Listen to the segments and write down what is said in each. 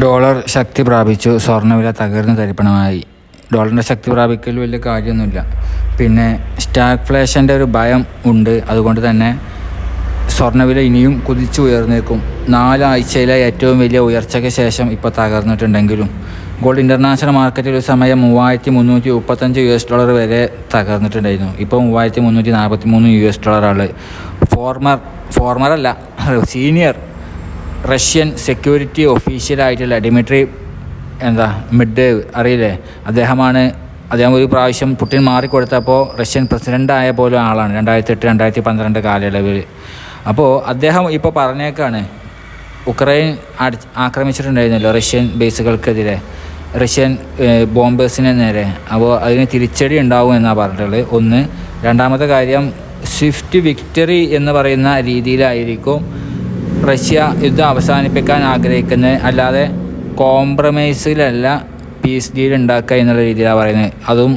Dollar ശക്തി പ്രാപിച്ചു സ്വർണവില തകർന്ന് തരിപ്പണമായി. ഡോളറിന്റെ ശക്തി പ്രാപിക്കൽ വലിയ കാര്യമൊന്നുമില്ല. പിന്നെ സ്റ്റാഗ്ഫ്ലേഷന്റെ ഒരു ഭയം ഉണ്ട്. അതുകൊണ്ട് തന്നെ സ്വർണവില ഇനിയും കുതിച്ചു ഉയർന്നേക്കും. നാലാഴ്ചയിലെ ഏറ്റവും വലിയ ഉയർച്ചയ്ക്ക് ശേഷം ഇപ്പോൾ തകർന്നിട്ടുണ്ടെങ്കിലും ഗോൾഡ് ഇന്റർനാഷണൽ മാർക്കറ്റിൽ ഒരു സമയം മൂവായിരത്തി മുന്നൂറ്റി മുപ്പത്തഞ്ച് യു എസ് ഡോളർ വരെ തകർന്നിട്ടുണ്ടായിരുന്നു. ഇപ്പോൾ മൂവായിരത്തി മുന്നൂറ്റി നാൽപ്പത്തി മൂന്ന് യു എസ് ഡോളറാണ്. ഫോർമർ ഫോർമറല്ല സീനിയർ റഷ്യൻ സെക്യൂരിറ്റി ഒഫീഷ്യലായിട്ടുള്ള ഡിമിട്രി എന്താ മിഡ് അറിയില്ലേ? അദ്ദേഹമാണ് അദ്ദേഹം ഒരു പ്രാവശ്യം പുട്ടിൻ മാറിക്കൊടുത്തപ്പോൾ റഷ്യൻ പ്രസിഡന്റായ പോലും ആളാണ് രണ്ടായിരത്തി എട്ട് രണ്ടായിരത്തി പന്ത്രണ്ട് കാലയളവിൽ. അപ്പോൾ അദ്ദേഹം ഇപ്പോൾ പറഞ്ഞേക്കാണ് ഉക്രൈൻ ആക്രമിച്ചിട്ടുണ്ടായിരുന്നല്ലോ റഷ്യൻ ബേസുകൾക്കെതിരെ റഷ്യൻ ബോംബേഴ്സിന് നേരെ. അപ്പോൾ അതിന് തിരിച്ചടി ഉണ്ടാവും എന്നാണ് പറഞ്ഞിട്ടുള്ളത്. ഒന്ന് രണ്ടാമത്തെ കാര്യം സ്വിഫ്റ്റ് വിക്ടറി എന്ന് പറയുന്ന രീതിയിലായിരിക്കും റഷ്യ യുദ്ധം അവസാനിപ്പിക്കാൻ ആഗ്രഹിക്കുന്നത് അല്ലാതെ കോംപ്രമൈസിലല്ല പീസ് ഡീൽ ഉണ്ടാക്കുക എന്നുള്ള രീതിയിലാണ് പറയുന്നത്. അതും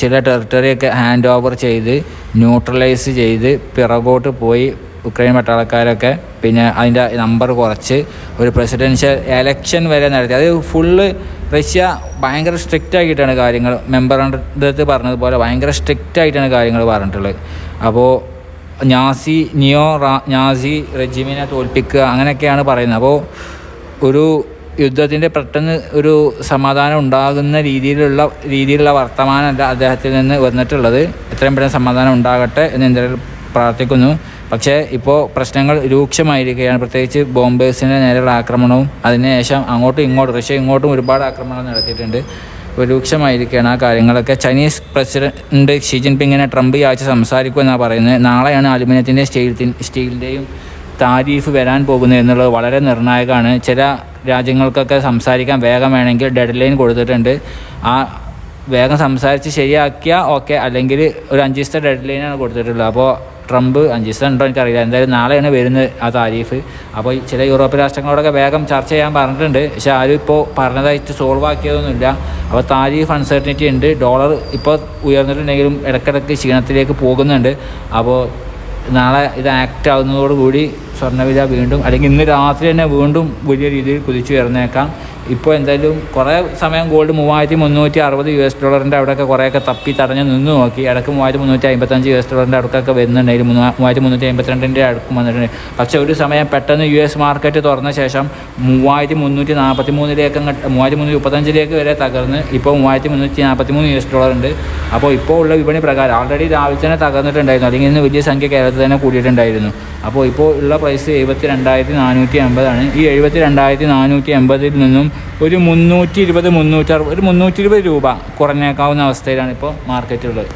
ചില ടെറിട്ടറിയൊക്കെ ഹാൻഡ് ഓവർ ചെയ്ത് ന്യൂട്രലൈസ് ചെയ്ത് പിറകോട്ട് പോയി ഉക്രൈൻ പട്ടാളക്കാരൊക്കെ പിന്നെ അതിന്റെ നമ്പർ കുറച്ച് ഒരു പ്രസിഡൻഷ്യൽ എലക്ഷൻ വരെ നടത്തി. അത് ഫുള്ള് റഷ്യ ഭയങ്കര സ്ട്രിക്റ്റ് ആക്കിയിട്ടാണ് കാര്യങ്ങൾ. മെമ്പറിന്റെ പറഞ്ഞതുപോലെ ഭയങ്കര സ്ട്രിക്റ്റ് ആയിട്ടാണ് കാര്യങ്ങൾ പറഞ്ഞിട്ടുള്ളത്. അപ്പോൾ നാസി നിയോ നാസി റെജിമിനെ തോൽപ്പിക്കുക അങ്ങനെയൊക്കെയാണ് പറയുന്നത്. അപ്പോൾ ഒരു യുദ്ധത്തിന്റെ പെട്ടെന്ന് ഒരു സമാധാനം ഉണ്ടാകുന്ന രീതിയിലുള്ള രീതിയിലുള്ള വർത്തമാനമല്ല അദ്ദേഹത്തിൽ നിന്ന് വന്നിട്ടുള്ളത്. എത്രയും പെട്ടെന്ന് സമാധാനം ഉണ്ടാകട്ടെ എന്ന് എന്തായാലും പ്രാർത്ഥിക്കുന്നു. പക്ഷേ ഇപ്പോൾ പ്രശ്നങ്ങൾ രൂക്ഷമായിരിക്കുകയാണ്. പ്രത്യേകിച്ച് ബോംബേഴ്സിന്റെ നേരെയുള്ള ആക്രമണവും അതിനുശേഷം അങ്ങോട്ടും ഇങ്ങോട്ടും റഷ്യ ഇങ്ങോട്ടും ഒരുപാട് ആക്രമണം നടത്തിയിട്ടുണ്ട്. രൂക്ഷമായിരിക്കുകയാണ്. ആ കാര്യങ്ങളൊക്കെ ചൈനീസ് പ്രസിഡന്റ് ഷി ജിൻപിങ്ങിനെ ട്രംപ് ഈ ആഴ്ച സംസാരിക്കുമെന്നാണ് പറയുന്നത്. നാളെയാണ് അലുമിനിയത്തിന്റെ സ്റ്റീൽ സ്റ്റീലിന്റെയും താരീഫ് വരാൻ പോകുന്നത് എന്നുള്ളത് വളരെ നിർണായകമാണ്. ചില രാജ്യങ്ങൾക്കൊക്കെ സംസാരിക്കാൻ വേഗം വേണമെങ്കിൽ ഡെഡ് ലൈൻ കൊടുത്തിട്ടുണ്ട്. ആ വേഗം സംസാരിച്ച് ശരിയാക്കിയാൽ ഓക്കെ. അല്ലെങ്കിൽ ഒരു അഞ്ച് ദിവസത്തെ ഡെഡ് ലൈനാണ് കൊടുത്തിട്ടുള്ളത്. അപ്പോൾ ട്രംപ് ദിവസം ഉണ്ടോ എനിക്കറിയില്ല. എന്തായാലും നാളെയാണ് വരുന്നത് ആ താരീഫ്. അപ്പോൾ ചില യൂറോപ്യൻ രാഷ്ട്രങ്ങളോടൊക്കെ വേഗം ചർച്ച ചെയ്യാൻ പറഞ്ഞിട്ടുണ്ട്. പക്ഷേ ആരും ഇപ്പോൾ പറഞ്ഞതായിട്ട് സോൾവ് ആക്കിയതൊന്നുമില്ല. അപ്പോൾ താരീഫ് അൺസർട്ടനിറ്റി ഉണ്ട്. ഡോളർ ഇപ്പോൾ ഉയർന്നിട്ടുണ്ടെങ്കിലും ഇടയ്ക്കിടയ്ക്ക് ക്ഷീണത്തിലേക്ക് പോകുന്നുണ്ട്. അപ്പോൾ നാളെ ഇത് ആക്ട് ആവുന്നതോടുകൂടി സ്വർണവില വീണ്ടും അല്ലെങ്കിൽ ഇന്ന് രാത്രി തന്നെ വീണ്ടും വലിയ രീതിയിൽ കുതിച്ചു ഉയർന്നേക്കാം ഇപ്പോൾ എന്തായാലും കുറേ സമയം ഗോൾഡ് മൂവായിരത്തി മുന്നൂറ്റി അറുപത് യു എസ് ഡോളറിന്റെ അവിടെയൊക്കെ കുറേയൊക്കെ തപ്പി തടഞ്ഞ് നിന്ന് നോക്കി. ഇടയ്ക്ക് മൂവായിരത്തി മുന്നൂറ്റി അമ്പത്തഞ്ച് യു എസ് ഡോളറിന്റെ അടുക്കൊക്കെ വരുന്നുണ്ടെങ്കിൽ മൂവായിരത്തി മുന്നൂറ്റി അമ്പത്തിരണ്ടിന്റെ അടുക്കും വന്നിട്ടുണ്ട്. പക്ഷേ ഒരു സമയം പെട്ടെന്ന് യു എസ് മാർക്കറ്റ് തുറന്ന ശേഷം മൂവായിരത്തി മുന്നൂറ്റി നാൽപ്പത്തി മൂന്നിലേക്ക് മൂവായിരത്തി മുന്നൂറ്റി മുപ്പത്തഞ്ചിലേക്ക് വരെ തകർന്ന് ഇപ്പോൾ മൂവായിരത്തി മുന്നൂറ്റി നാൽപ്പത്തി മൂന്ന് യു എസ് ഡോളർ ഉണ്ട്. അപ്പോൾ ഇപ്പോൾ ഉള്ള വിപണി പ്രകാരം ആൾറെഡി രാവിലെ തന്നെ തകർന്നിട്ടുണ്ടായിരുന്നു. അല്ലെങ്കിൽ ഇന്ന് വലിയ സംഖ്യ കേരളത്തിൽ തന്നെ കൂടിയിട്ടുണ്ടായിരുന്നു. അപ്പോൾ ഇപ്പോൾ ഉള്ള പ്രൈസ് എഴുപത്തി രണ്ടായിരത്തി നാനൂറ്റി അമ്പതാണ് ഈ എഴുപത്തി രണ്ടായിരത്തി നാനൂറ്റി അമ്പതിൽ നിന്നും ഒരു മുന്നൂറ്റി ഇരുപത് മുന്നൂറ്റി അറുപത് ഒരു മുന്നൂറ്റി ഇരുപത് രൂപ കുറഞ്ഞേക്കാവുന്ന അവസ്ഥയിലാണ് ഇപ്പോൾ മാർക്കറ്റുള്ളത്